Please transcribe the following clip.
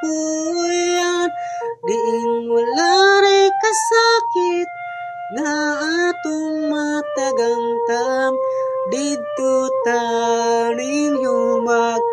pulan Diing wala rin kasakit Nga atong matagang tam Dito taning humag